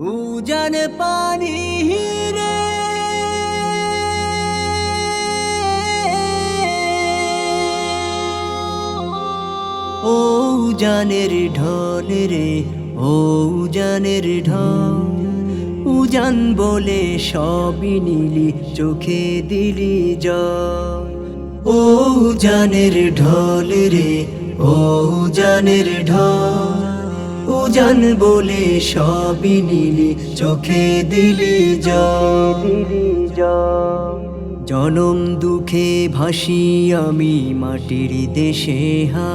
উজান পানি রে ও উজানের ঢল রে, ও উজানের ঢল। উজান বলে সবই নিলি, চোখে দিলি জল। ও উজানের ঢল রে, ও উজানের ঢল। উজান বলে সবই নিলি চোখে দিলি জনম দুঃখে ভাসি আমি মাটির দেশে হা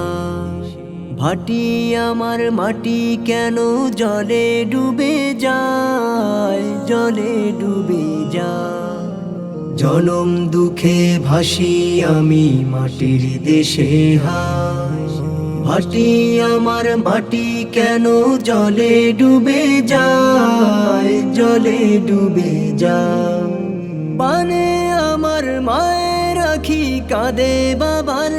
ভাটি আমার মাটি কেন জলে ডুবে যায়? জলে ডুবে যায়। জনম দুঃখে ভাসি আমি মাটির দেশে হাস ভাটি আমার মাটি কেন জলে ডুবে যায়? জলে ডুবে যায়। পানে আমার মায়ের রাখি কাঁদে বাবার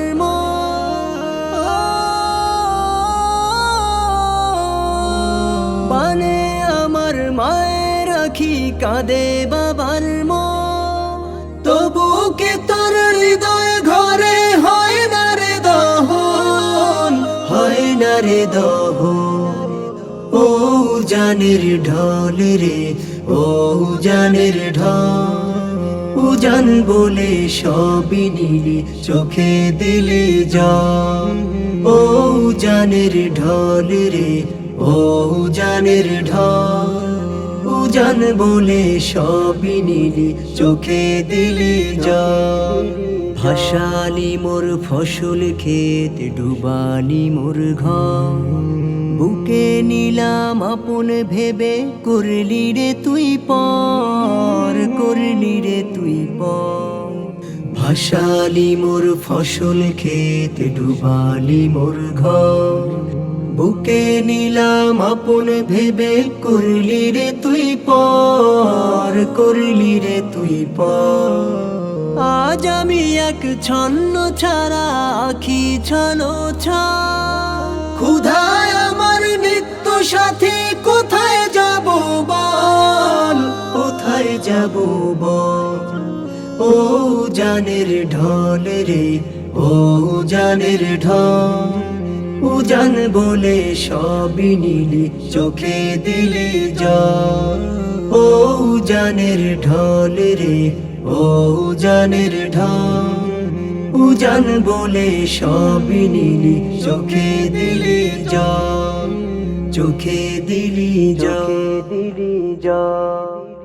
পানে আমার মায়ের রাখি কাঁদে বাবার তবু রে দহন ও জানের ঢল রে, ও জানের ঢল। উজান বলে সবই নিলি, চোখে দিলি জল। ও জানের ঢল রে, ও জানের ঢল। উজান বলে সবই নিলি, চোখে দিলি জল। ভাসালি মোর ফসল ক্ষেত, ডুবালি মোর ঘর। বুকে নিলাম আপন ভেবে, করলি রে তুই পর, করলি রে তুই পর। ভাসালি মোর ফসল ক্ষেত, ডুবালি মোর ঘর। বুকে নিলাম আপন ভেবে, করলি রে তুই পর, করলি রে তুই পর। আজ আমি এক ছন্ন ছাড়া আখি ছলো ছা ক্ষুধায় আমার নিত্য সাথী, কোথায় যাব বল? কোথায় যাব বল? ও জানের ঢল রে ও জানের ঢল। উজান বলে সবই নিলি, চোখে দিলি জল। ও জানের ঢল রে ও উজানের ঢল, উজান বলে সবই নিলি, চোখে দিলি যা চোখে দিলি যা দিলি জল।